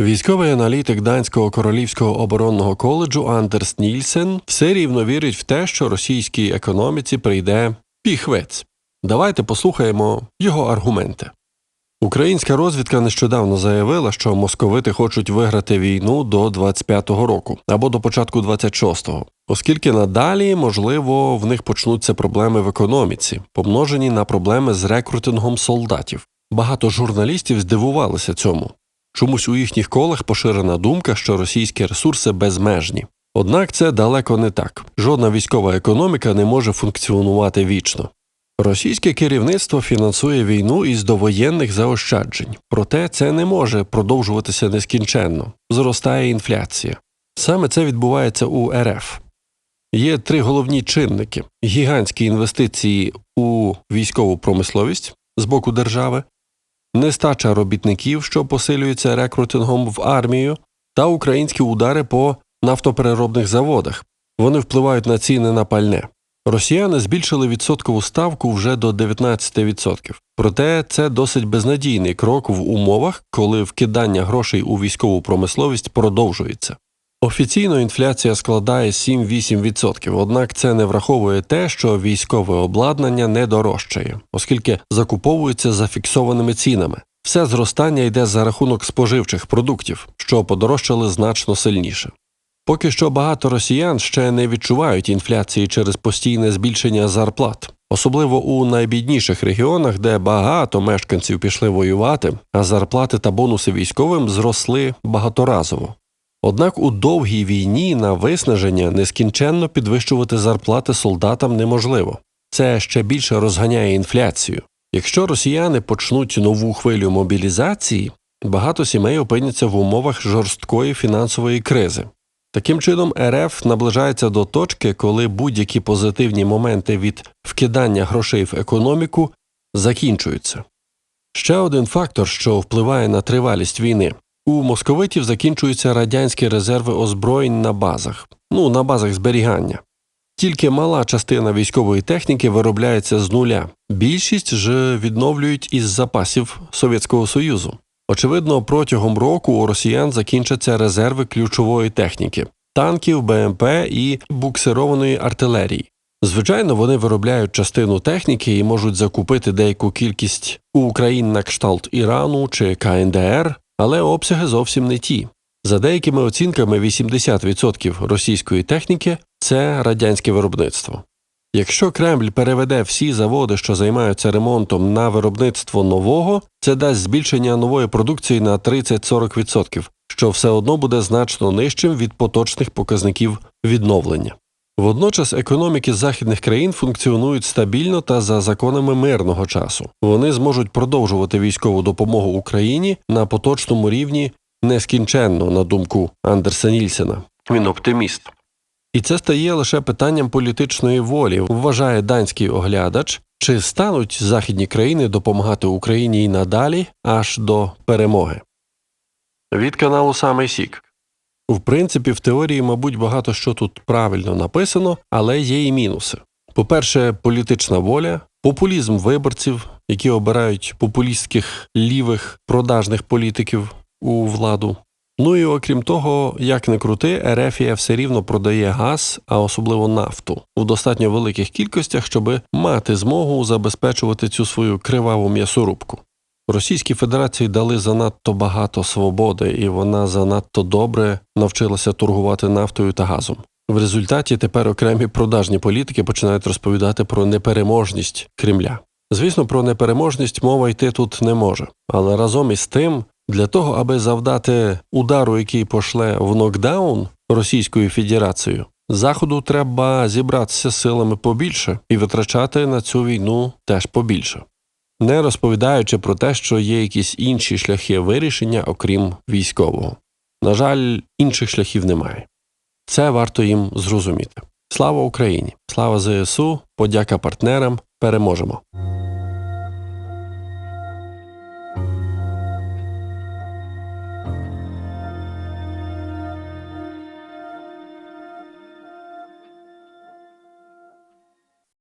Військовий аналітик Данського королівського оборонного коледжу Андерс Нільсен все рівно вірить в те, що російській економіці прийде піхвець. Давайте послухаємо його аргументи. Українська розвідка нещодавно заявила, що московити хочуть виграти війну до 25-го року або до початку 26-го, оскільки надалі, можливо, в них почнуться проблеми в економіці, помножені на проблеми з рекрутингом солдатів. Багато журналістів здивувалися цьому. Чомусь у їхніх колах поширена думка, що російські ресурси безмежні. Однак це далеко не так. Жодна військова економіка не може функціонувати вічно. Російське керівництво фінансує війну із довоєнних заощаджень, проте це не може продовжуватися нескінченно. Зростає інфляція. Саме це відбувається у РФ. Є три головні чинники: гігантські інвестиції у військову промисловість з боку держави, нестача робітників, що посилюється рекрутингом в армію, та українські удари по нафтопереробних заводах. Вони впливають на ціни на пальне. Росіяни збільшили відсоткову ставку вже до 19%. Проте це досить безнадійний крок в умовах, коли вкидання грошей у військову промисловість продовжується. Офіційно інфляція складає 7-8%, однак це не враховує те, що військове обладнання не дорожчає, оскільки закуповується за фіксованими цінами. Все зростання йде за рахунок споживчих продуктів, що подорожчали значно сильніше. Поки що багато росіян ще не відчувають інфляції через постійне збільшення зарплат, особливо у найбідніших регіонах, де багато мешканців пішли воювати, а зарплати та бонуси військовим зросли багаторазово. Однак у довгій війні на виснаження нескінченно підвищувати зарплати солдатам неможливо. Це ще більше розганяє інфляцію. Якщо росіяни почнуть нову хвилю мобілізації, багато сімей опиняться в умовах жорсткої фінансової кризи. Таким чином, РФ наближається до точки, коли будь-які позитивні моменти від вкидання грошей в економіку закінчуються. Ще один фактор, що впливає на тривалість війни у московитів закінчуються радянські резерви озброєнь на базах, ну на базах зберігання. Тільки мала частина військової техніки виробляється з нуля, більшість ж відновлюють із запасів Совєтського Союзу. Очевидно, протягом року у росіян закінчаться резерви ключової техніки танків, БМП і буксированої артилерії. Звичайно, вони виробляють частину техніки і можуть закупити деяку кількість у країн на кшталт Ірану чи КНДР, але обсяги зовсім не ті. За деякими оцінками, 80% російської техніки це радянське виробництво. Якщо Кремль переведе всі заводи, що займаються ремонтом, на виробництво нового, це дасть збільшення нової продукції на 30-40%, що все одно буде значно нижчим від поточних показників відновлення. Водночас економіки західних країн функціонують стабільно та за законами мирного часу. Вони зможуть продовжувати військову допомогу Україні на поточному рівні нескінченно, на думку Андерса Нільсена. Він оптиміст. І це стає лише питанням політичної волі, вважає данський оглядач, чи стануть західні країни допомагати Україні і надалі аж до перемоги. Від каналу Самий Сік. В принципі, в теорії, мабуть, багато що тут правильно написано, але є і мінуси. По-перше, політична воля, популізм виборців, які обирають популістських лівих продажних політиків у владу. Ну і окрім того, як не крути, Ерефія все рівно продає газ, а особливо нафту, у достатньо великих кількостях, щоб мати змогу забезпечувати цю свою криваву м'ясорубку. Російській Федерації дали занадто багато свободи, і вона занадто добре навчилася торгувати нафтою та газом. В результаті тепер окремі продажні політики починають розповідати про непереможність Кремля. Звісно, про непереможність мова йти тут не може, але разом із тим, для того, аби завдати удару, який пошле в нокдаун Російською Федерацією, Заходу треба зібратися силами побільше і витрачати на цю війну теж побільше не розповідаючи про те, що є якісь інші шляхи вирішення, окрім військового. На жаль, інших шляхів немає. Це варто їм зрозуміти. Слава Україні! Слава ЗСУ, подяка партнерам, переможемо!